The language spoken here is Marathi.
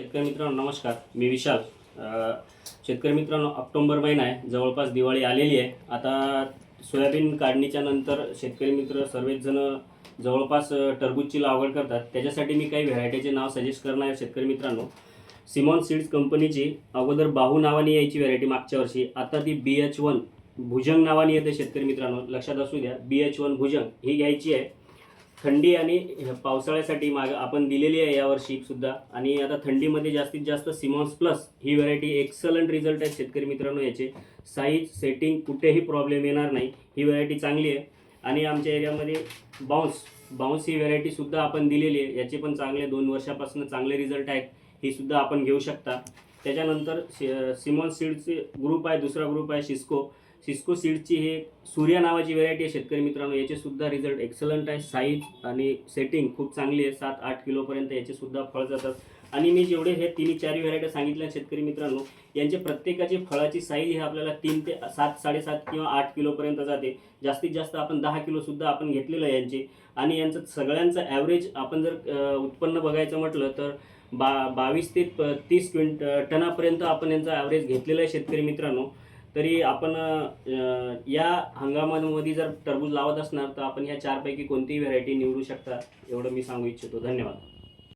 शेतकरी मित्रांनो नमस्कार. मी विशाल. शेतकरी मित्रांनो ऑक्टोबर महिना आहे. जवळपास दिवाळी आलेली आहे. आता सोयाबीन काढणीच्या नंतर शेतकरी मित्र सर्वच जण जवळपास टरबूजची लागवड करतात. त्याच्यासाठी मी काही व्हरायटीचे नाव सजेस्ट करणार आहे शेतकरी मित्रांनो. सिमॉन सीड्स कंपनीची अगोदर बाहू नावाने यायची व्हरायटी मागच्या वर्षी. आता ती बी एच वन भुजंग नावाने येते शेतकरी मित्रांनो. लक्षात असू द्या बी एच वन भुजंग ही घ्यायची आहे. थंडी आणि पावसाळ्यासाठी माग आपण दिलेली आहे यावर्षी सुद्धा. आणि आता थंडीमध्ये जास्तीत जास्त सिमॉन्स प्लस ही व्हरायटी एक्सलंट रिझल्ट आहे शेतकरी मित्रांनो याचे. साईज सेटिंग कुठेही प्रॉब्लेम येणार नाही. ही व्हरायटी चांगली आहे. आणि आमच्या एरियामध्ये बाउन्स बाउन्स ही व्हरायटी सुद्धा आपण दिलेली आहे. याचे पण चांगले दोन वर्षापासून चांगले रिझल्ट आहेत. ही सुद्धा आपण घेऊ शकता. त्याच्यानंतर सिमॉन सीडचे ग्रुप आहे दुसरा ग्रुप आहे सिस्को. सिस्को सीडची हे सूर्या नावाची व्हरायटी आहे शेतकरी मित्रांनो. याचेसुद्धा रिझल्ट एक्सलंट आहे. साईज आणि सेटिंग खूप चांगली आहे. सात आठ किलोपर्यंत याचेसुद्धा फळ जातात. आणि मी जेवढे हे तिन्ही चारही व्हरायटी सांगितल्या शेतकरी मित्रांनो यांचे प्रत्येकाची फळाची साईज ही आपल्याला तीन ते सात साडेसात किंवा आठ किलोपर्यंत जाते. जास्तीत जास्त आपण दहा किलोसुद्धा आपण घेतलेलं आहे यांचे. आणि यांचं सगळ्यांचं ॲव्हरेज आपण जर उत्पन्न बघायचं म्हटलं तर बा बावीस ते प- तीस क्विंट टनापर्यंत आपण यांचा ॲव्हरेज घेतलेला आहे शेतकरी मित्रांनो. तरी आपण या हंगामामध्ये जर टरबूज लावत असणार तर आपण या चारपैकी कोणतीही व्हरायटी निवडू शकता एवढं मी सांगू इच्छितो. धन्यवाद.